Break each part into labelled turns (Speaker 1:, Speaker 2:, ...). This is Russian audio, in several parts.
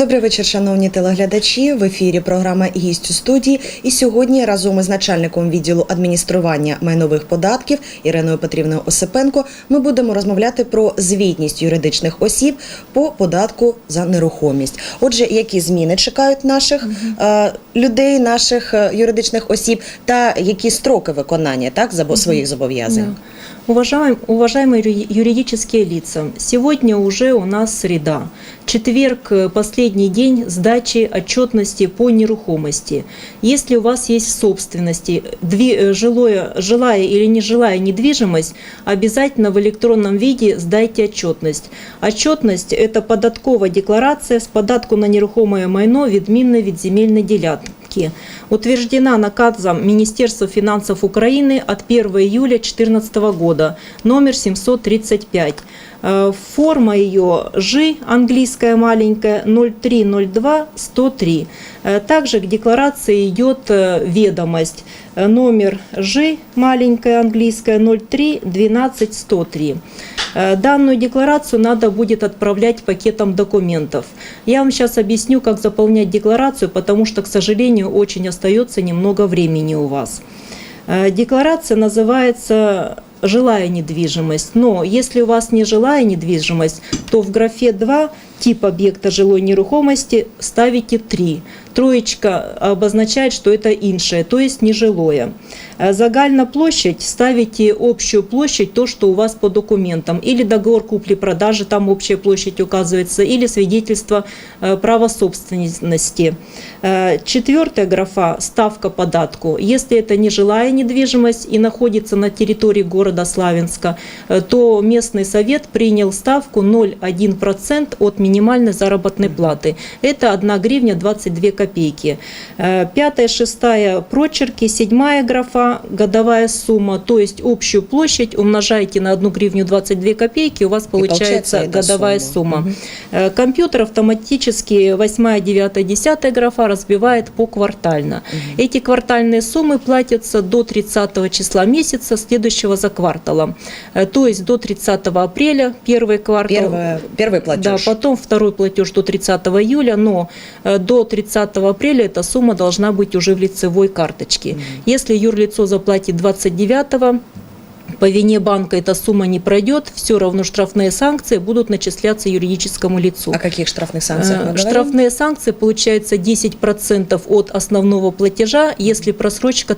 Speaker 1: Добрий вечір, шановні телеглядачі. В ефірі програма «Гість у студії. І сьогодні разом із начальником відділу адміністрування майнових податків Іриною Петрівною Осипенко ми будемо розмовляти про звітність юридичних осіб по податку за нерухомість. Отже, які зміни чекають наших е, людей, наших е, юридичних осіб, та які строки виконання так забо своїх зобов'язань?
Speaker 2: Уважаем- уважаемые юри- юридические лица, сегодня уже у нас среда. Четверг – последний день сдачи отчетности по нерухомости. Если у вас есть в собственности дви- э, жилое, жилая или нежилая недвижимость, обязательно в электронном виде сдайте отчетность. Отчетность – это податковая декларация с податку на нерухомое майно відмінної від земельной делянки. Утверждена наказом Министерства финансов Украины от 1 июля 2014 года, номер 735. Э, Форма ее Ж, английская маленькая, 0302-103. Э, Также к декларации идет э, ведомость номер Ж, маленькая английская, 03-12-103. Э, Данную декларацию надо будет отправлять пакетом документов. Я вам сейчас объясню, как заполнять декларацию, потому что, к сожалению, очень остается немного времени у вас. Декларация называется жилая недвижимость, но если у вас не жилая недвижимость, то в графе 2 тип объекта жилой нерухомости ставите 3. Троечка обозначает, что это иншее, то есть нежилое. Э, Загальна площадь ставите общую площадь, то, что у вас по документам, или договор купли-продажи, там общая площадь указывается, или свидетельство э, права собственности. Э, Четвертая графа – ставка податку. Если это нежилая недвижимость и находится на территории города Славянска, то местный совет принял ставку 0,1% от минимальной заработной платы. Это 1 гривня 22 копейки. Э, Пятая, шестая – прочерки. Седьмая графа – годовая сумма, то есть общую площадь умножаете на 1 гривню 22 копейки, у вас
Speaker 1: получается
Speaker 2: получается годовая
Speaker 1: сумма.
Speaker 2: сумма. Э, Компьютер автоматически 8, 9, 10 графа разбивает поквартально. Эти квартальные суммы платятся до 30 числа месяца, следующего за кварталом. Э, То есть до 30 апреля первый квартал.
Speaker 1: Первое, первый
Speaker 2: Да,
Speaker 1: платеж.
Speaker 2: потом второй платеж до 30 июля, но э, до 30 апреля эта сумма должна быть уже в лицевой карточке. Если юрлицо заплатит 29 по вине банка эта сумма не пройдет, все равно штрафные санкции будут начисляться юридическому лицу.
Speaker 1: О каких штрафных санкциях мы
Speaker 2: Э,
Speaker 1: говорим?
Speaker 2: Штрафные санкции получается 10% от основного платежа, если просрочка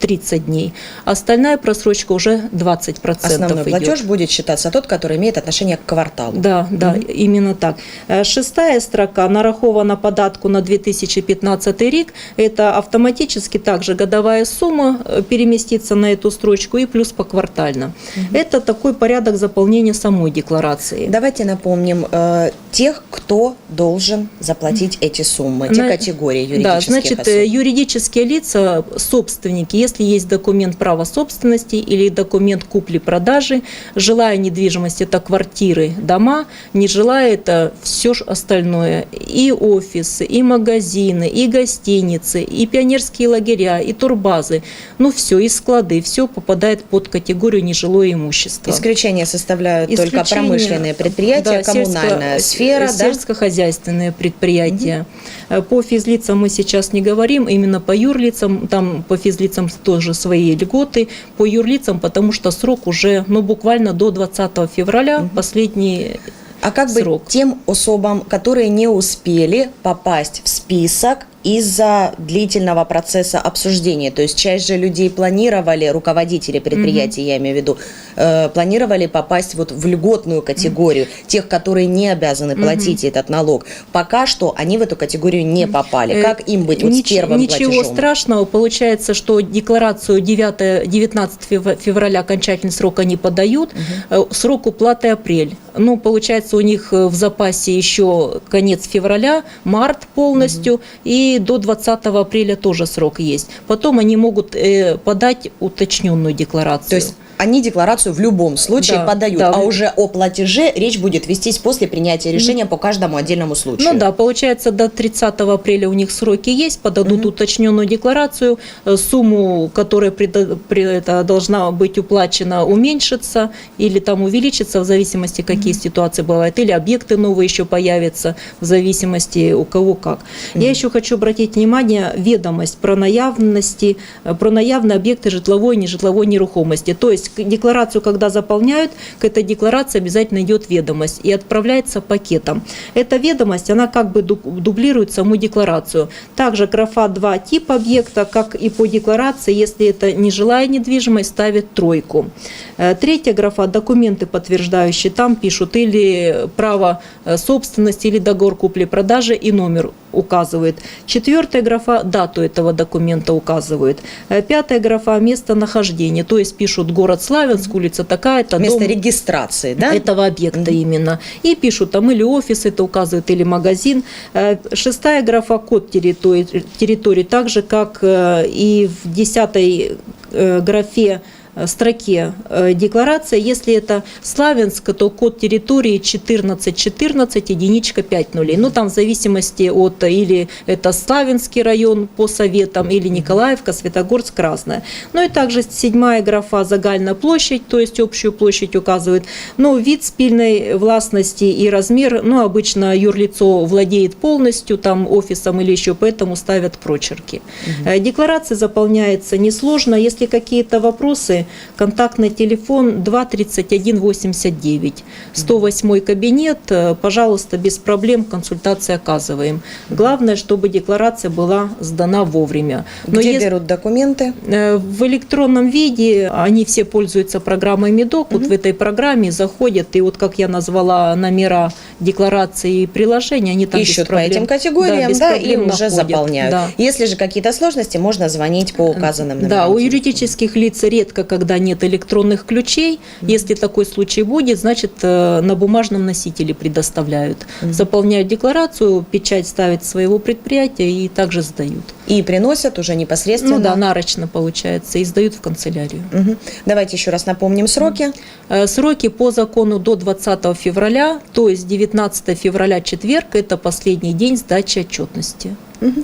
Speaker 2: 30 дней. Остальная просрочка уже 20%
Speaker 1: Основной
Speaker 2: идет.
Speaker 1: платеж будет считаться тот, который имеет отношение к кварталу.
Speaker 2: Да, да, именно так. Э, Шестая строка нарахована податку на 2015 рік. Это автоматически также годовая сумма э, переместится на эту строчку и плюс поквартально. Это такой порядок заполнения самой декларации.
Speaker 1: Давайте напомним э, тех, кто должен заплатить эти суммы, те
Speaker 2: На-
Speaker 1: категории юридических
Speaker 2: Да, значит,
Speaker 1: особ.
Speaker 2: э, юридические лица, собственники, если есть документ права собственности или документ купли-продажи, жилая недвижимость – это квартиры, дома, не жилая – это все остальное, и офисы, и магазины, и гостиницы, и пионерские лагеря, и турбазы, ну все, и склады, все попадает под категорию нежилое имущество.
Speaker 1: Исключение составляют только
Speaker 2: Исключение,
Speaker 1: промышленные предприятия,
Speaker 2: да,
Speaker 1: коммунальная
Speaker 2: сельско-
Speaker 1: сфера, да?
Speaker 2: сельскохозяйственные предприятия. Э, По физлицам мы сейчас не говорим, именно по юрлицам, там по физлицам тоже свои льготы, по юрлицам, потому что срок уже, ну, буквально до 20 февраля, последний
Speaker 1: А как
Speaker 2: срок.
Speaker 1: тем особам, которые не успели попасть в список из-за длительного процесса обсуждения? То есть часть же людей планировали, руководители предприятий, я имею в виду, э, планировали попасть вот в льготную категорию, тех, которые не обязаны платить этот налог. Пока что они в эту категорию не попали.
Speaker 2: Э,
Speaker 1: Как им быть вот с
Speaker 2: Нич-
Speaker 1: первым
Speaker 2: Ничего
Speaker 1: платежом?
Speaker 2: страшного. Получается, что декларацию 9, 19 фев- февраля окончательный срок они подают. Э, Срок уплаты апрель. Ну, получается, у них э, в запасе еще конец февраля, март полностью, и до 20 апреля тоже срок есть. Потом они могут э, подать уточненную декларацию.
Speaker 1: То есть они декларацию в любом случае
Speaker 2: Да,
Speaker 1: подают,
Speaker 2: да.
Speaker 1: а уже о платеже речь будет вестись после принятия решения по каждому отдельному случаю.
Speaker 2: Ну да, получается, до 30 апреля у них сроки есть, подадут
Speaker 1: Мгм.
Speaker 2: уточненную декларацию, э, сумму, которая преда- при- это должна быть уплачена, уменьшится или там увеличится, в зависимости, какие ситуации бывают, или объекты новые еще появятся, в зависимости у кого как. Я еще хочу обратить внимание, ведомость про наявности, э, про наявные объекты житловой и нежитловой нерухомости. То есть к- декларацию, когда заполняют, к этой декларации обязательно идет ведомость и отправляется пакетом. Эта ведомость, она как бы ду- дублирует саму декларацию. Также графа 2 тип объекта, как и по декларации, если это нежилая недвижимость, ставит тройку. Э, Третья графа документы подтверждающие, там пишут или право э, собственности, или договор купли-продажи и номер указывает. Четвертая графа дату этого документа указывает. Э, Пятая графа местонахождение, то есть пишут город Славянск, улица такая-то,
Speaker 1: Место
Speaker 2: дом
Speaker 1: регистрации, да?
Speaker 2: этого объекта
Speaker 1: Мгм.
Speaker 2: именно. И пишут там или офис это указывает, или магазин. Э, Шестая графа код территории, территории так же, как э, и в десятой графе строке э, декларация, если это Славянск, то код территории 1414, единичка 5 нулей. Ну, там в зависимости от, или это Славянский район по советам, или Николаевка, Светогорск, Красная. Ну и также седьмая графа загальная площадь, то есть общую площадь указывает. Ну, вид спільной властности и размер, ну, обычно юрлицо владеет полностью, там, офисом или еще, поэтому ставят прочерки. Э, Декларация заполняется несложно. Если какие-то вопросы, контактный телефон 231 89, 108 кабинет, э, пожалуйста, без проблем консультации оказываем. Главное, чтобы декларация была сдана вовремя. Но
Speaker 1: Где
Speaker 2: если-
Speaker 1: берут документы?
Speaker 2: Э, В электронном виде они все пользуются программой Медок. Вот в этой программе заходят, и вот как я назвала номера декларации и приложения, они там без
Speaker 1: Ищут по
Speaker 2: проблем-
Speaker 1: этим категориям,
Speaker 2: без
Speaker 1: да, и уже
Speaker 2: находят.
Speaker 1: заполняют.
Speaker 2: Да.
Speaker 1: Если же какие-то сложности, можно звонить по указанным номерам.
Speaker 2: Да, у юридических лиц редко, когда нет электронных ключей. Если такой случай будет, значит, э, на бумажном носителе предоставляют. Заполняют декларацию, печать ставят своего предприятия и также сдают.
Speaker 1: И приносят уже непосредственно.
Speaker 2: Ну да, нарочно получается, и сдают в канцелярию.
Speaker 1: Мгм. Давайте еще раз напомним сроки.
Speaker 2: Э, Сроки по закону до 20 февраля, то есть 19 февраля четверг, это последний день сдачи отчетности.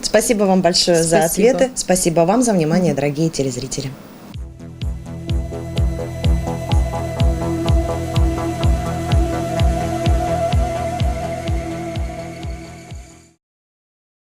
Speaker 1: Спасибо вам большое за
Speaker 2: Спасибо.
Speaker 1: ответы. Спасибо вам за внимание, дорогие телезрители.